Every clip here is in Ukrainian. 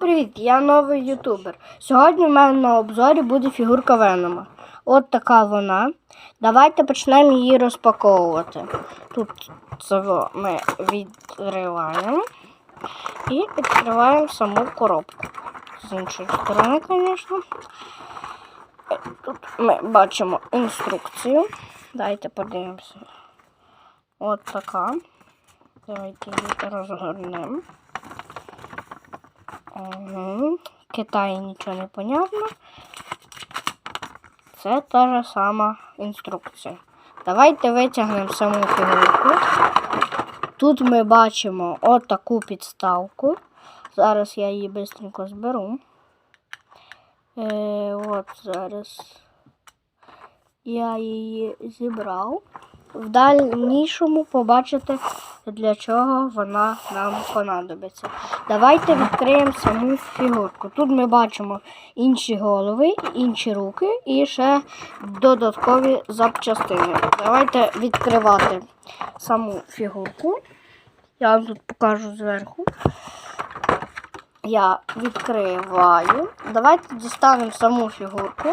Привіт, я новий ютубер. Сьогодні в мене на обзорі буде фігурка Венома. От така вона. Давайте почнемо її розпаковувати. Тут во ми відриваємо і відкриваємо саму коробку. З іншої сторони, звісно. Тут ми бачимо інструкцію. Дайте подивимося. От така. Давайте її розгорнемо. Угу. Китаї нічого не понятно. Це та ж сама інструкція. Давайте витягнемо саму фігурку. Тут ми бачимо отаку підставку. Зараз я її швидко зберу. Е, от зараз я її зібрав. В дальнішому побачите, для чого вона нам понадобиться. Давайте відкриємо саму фігурку. Тут ми бачимо інші голови, інші руки і ще додаткові запчастини. Давайте відкривати саму фігурку. Я вам тут покажу зверху. Я відкриваю. Давайте дістанемо саму фігурку.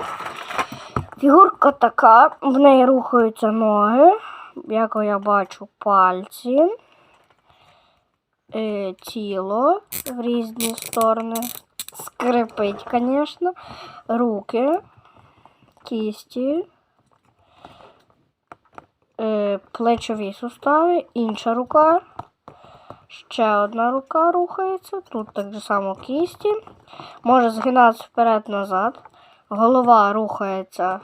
Фігурка така, в неї рухаються ноги, як я бачу, пальці, е, тіло в різні сторони. Скрипить, звісно, руки, кісті, е, плечові сустави, інша рука. Ще одна рука рухається. Тут так само кісті. Може згинатися вперед-назад. Голова рухається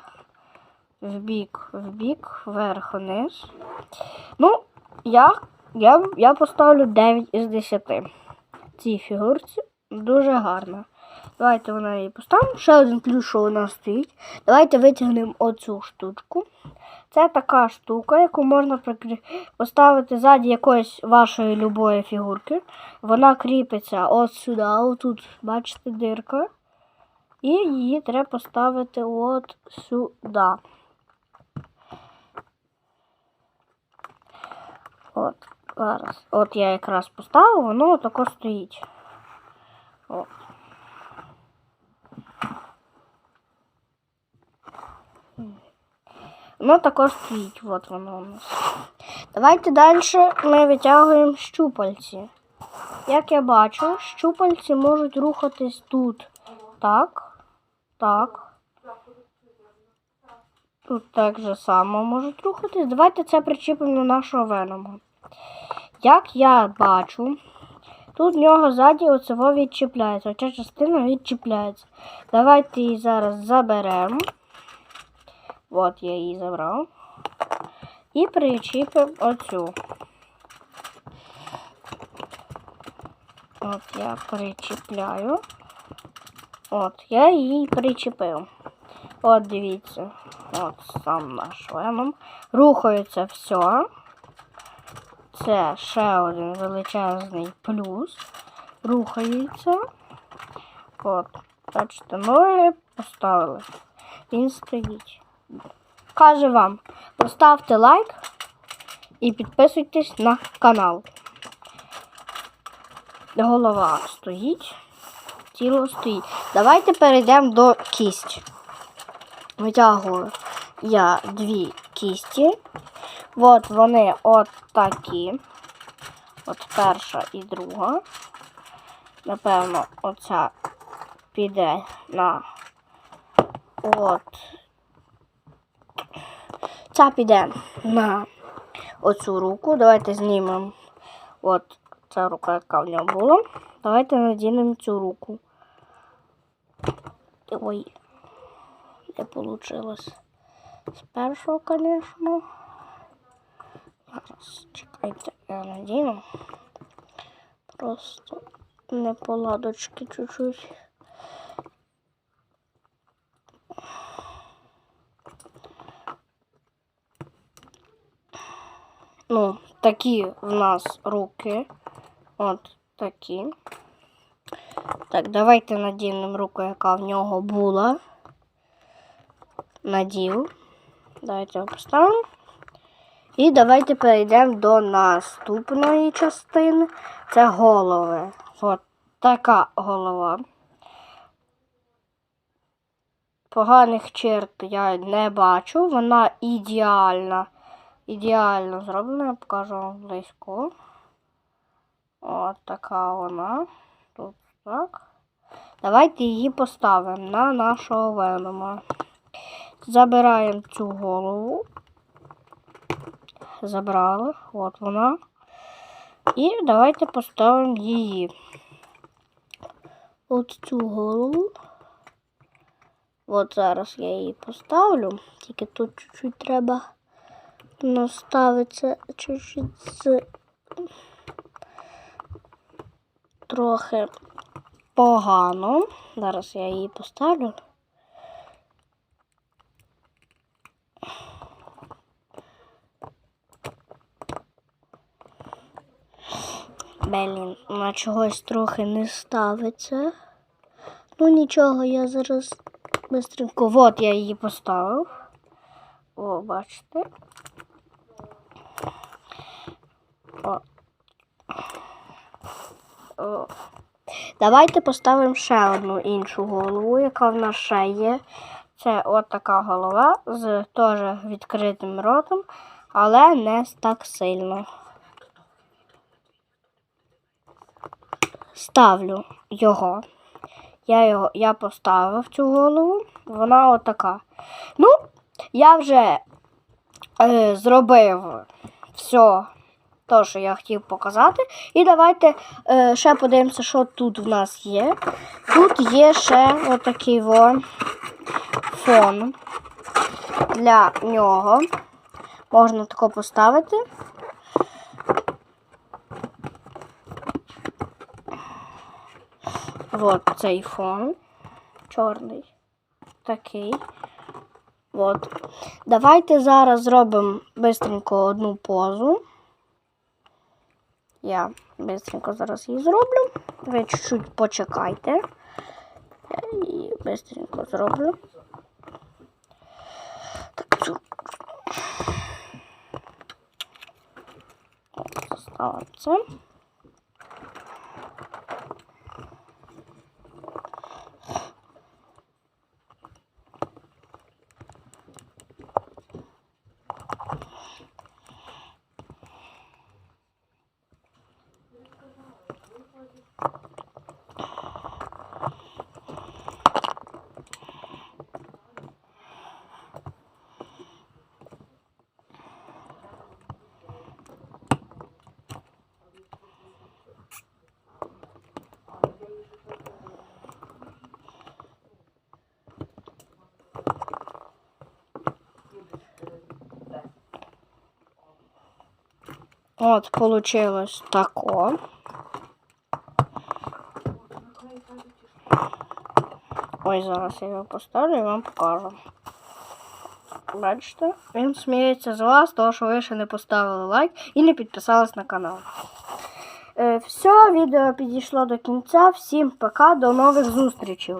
вбік, вбік, вверх, вниз. Ну, я, я, я поставлю 9 із 10. Цій фігурці дуже гарна. Давайте вона її поставимо. Ще один плюс, що нас стоїть. Давайте витягнемо оцю штучку. Це така штука, яку можна поставити ззаді якоїсь вашої любої фігурки. Вона кріпиться от сюди, отут, бачите, дирка. І її треба поставити от сюди. От, зараз. От я якраз поставив, воно тако стоїть. От. Воно також стоїть, от воно у нас. Давайте далі ми витягуємо щупальці. Як я бачу, щупальці можуть рухатись тут. Так, так. Тут так же само можуть рухатись. Давайте це причіпимо до нашого венома. Як я бачу, тут в нього ззаді оцево відчіпляється. Оця частина відчіпляється. Давайте її зараз заберемо. От я її забрав. І причіпимо оцю. От я причіпляю. От, я її причепив. От дивіться. От сам наш веном. Рухається все. Це ще один величезний плюс. Рухається. От. Бачите, ноги поставили. Він стоїть. Каже вам, поставте лайк і підписуйтесь на канал. Голова стоїть тіло стоїть. Давайте перейдемо до кісті. Витягую я дві кісті. От вони от такі. От перша і друга. Напевно, оця піде на от. Ця піде на оцю руку. Давайте знімемо от ця рука, яка в нього була. Давайте надінемо цю руку. Ой, не получилось. З першого, звісно. Зараз чекайте, я надіну. Просто неполадочки чуть-чуть. Ну, такі в нас руки. От такі. Так, давайте надінемо руку, яка в нього була. Надів. Давайте його поставимо. І давайте перейдемо до наступної частини. Це голови. От така голова. Поганих черт я не бачу. Вона ідеальна. Ідеально зроблена, я покажу вам близько. От така вона. Тут так. Давайте її поставимо на нашого венома. Забираємо цю голову. Забрали. От вона. І давайте поставимо її. От цю голову. От зараз я її поставлю. Тільки тут чуть-чуть треба наставитися чуть-чуть трохи погано. Зараз я її поставлю. Блін, вона чогось трохи не ставиться. Ну нічого, я зараз бистренько. От я її поставив. О, бачите. О. О. Давайте поставимо ще одну іншу голову, яка в нас ще є. Це от така голова з теж відкритим ротом, але не так сильно. Ставлю його. Я його я поставив цю голову. Вона отака. Ну, я вже е, зробив все, те, що я хотів показати. І давайте е, ще подивимося, що тут в нас є. Тут є ще отакий во фон для нього. Можна тако поставити. От цей фон. Чорний. Такий. От. Давайте зараз зробимо бистренько одну позу. Я бистренько зараз її зроблю. Ви чуть-чуть почекайте. Я її бистренько зроблю. Так, цю. Ставимо це. От, получилось тако. Ой, зараз я його поставлю і вам покажу. Бачите? Він сміється з вас, тому що ви ще не поставили лайк і не підписались на канал. Е, все, відео підійшло до кінця. Всім пока, до нових зустрічей.